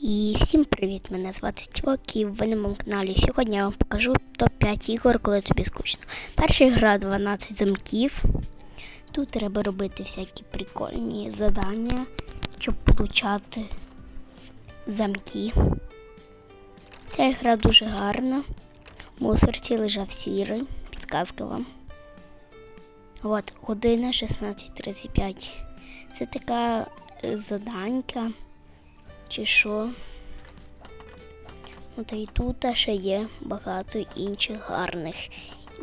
І всім привіт! Мене звати Стьок і ви на моєму каналі. Сьогодні я вам покажу топ-5 ігор, коли тобі скучно. Перша гра 12 замків. Тут треба робити всякі прикольні завдання, щоб получати замки. Ця гра дуже гарна. В мусорці лежав сірий. Підказка вам. От, година 16.35. Це така е, заданька чи що. Та і тут ще є багато інших гарних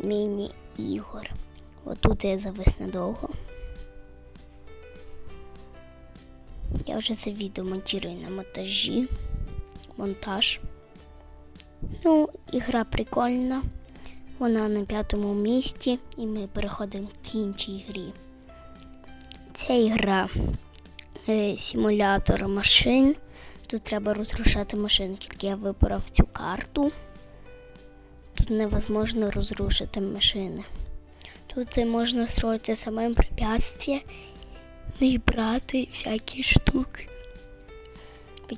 міні-ігор. Отут я завис надовго. Я вже це відео монтую на монтажі. Монтаж. Ну, ігра прикольна. Вона на п'ятому місці і ми переходимо к іншій грі. Ця ігра е, симулятор машин. Тут треба розрушати машини. Тільки я вибрав цю карту. Тут невозможно розрушити машини. Тут можна строїти самим препятствия ну і брати всякі штуки.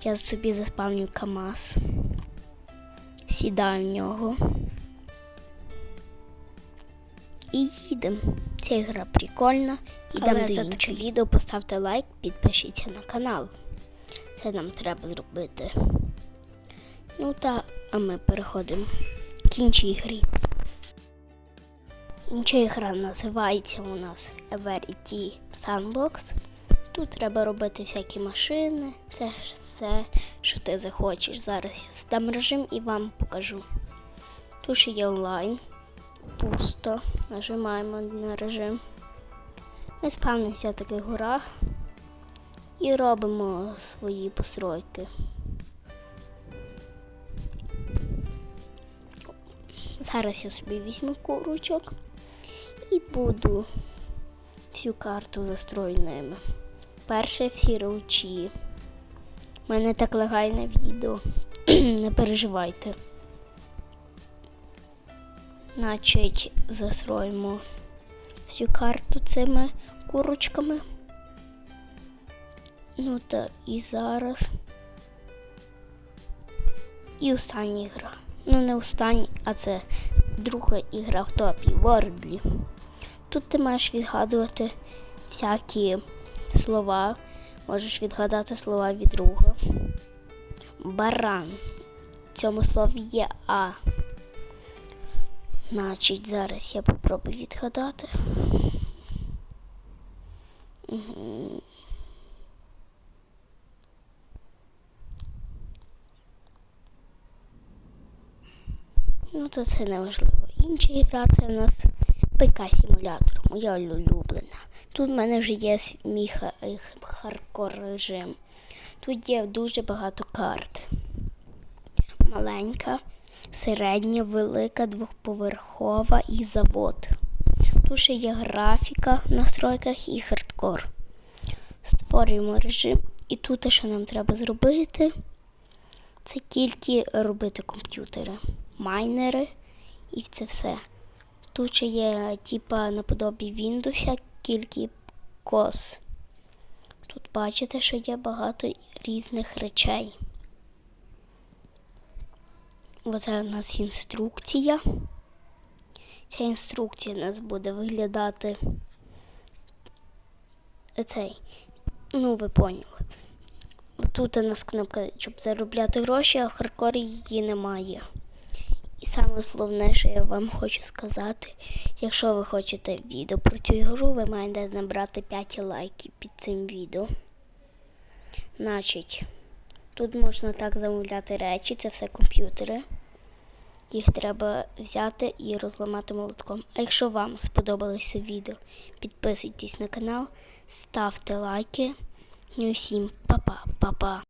Я собі заспавню КАМАЗ. Сідаю в нього. І їдемо. Ця гра прикольна. Ідемо до іншого відео. Поставте лайк, підпишіться на канал. Це нам треба зробити. Ну та, а ми переходимо к іншій грі. Інша гра називається у нас Verity Sandbox. Тут треба робити всякі машини. Це ж все, що ти захочеш. Зараз я здам режим і вам покажу. Тут ще є онлайн. Пусто. Нажимаємо на режим. Ми спавнимося в таких горах і робимо свої постройки. Зараз я собі візьму курочок і буду всю карту застрою ними. Перше всі ручі. У мене так лагає відео. Не переживайте. Значить, застроїмо всю карту цими курочками. Ну та і зараз. І остання гра. Ну, не остання, а це друга ігра в топі Вордлі. Тут ти маєш відгадувати всякі слова. Можеш відгадати слова від друга. Баран. В цьому слові є А. Значить, зараз я попробую відгадати. Угу. Ну, то це не важливо. Інша ігра це в нас ПК-симулятор, моя улюблена. Тут в мене вже є мій е, хардкор режим. Тут є дуже багато карт. Маленька, середня, велика, двохповерхова і завод. Тут ще є графіка в настройках і хардкор. Створюємо режим. І тут, що нам треба зробити, це тільки робити комп'ютери, майнери і це все. Тут ще є типа наподобі Windows, тільки кос. Тут бачите, що є багато різних речей. Оце у нас інструкція. Ця інструкція у нас буде виглядати цей. Ну, ви поняли. Тут у нас кнопка, щоб заробляти гроші, а в хардкорі її немає. Саме головне, що я вам хочу сказати, якщо ви хочете відео про цю ігру, ви маєте набрати 5 лайків під цим відео. Значить, тут можна так замовляти речі, це все комп'ютери. Їх треба взяти і розламати молотком. А якщо вам сподобалося відео, підписуйтесь на канал, ставте лайки. Ну і всім па-па, па-па.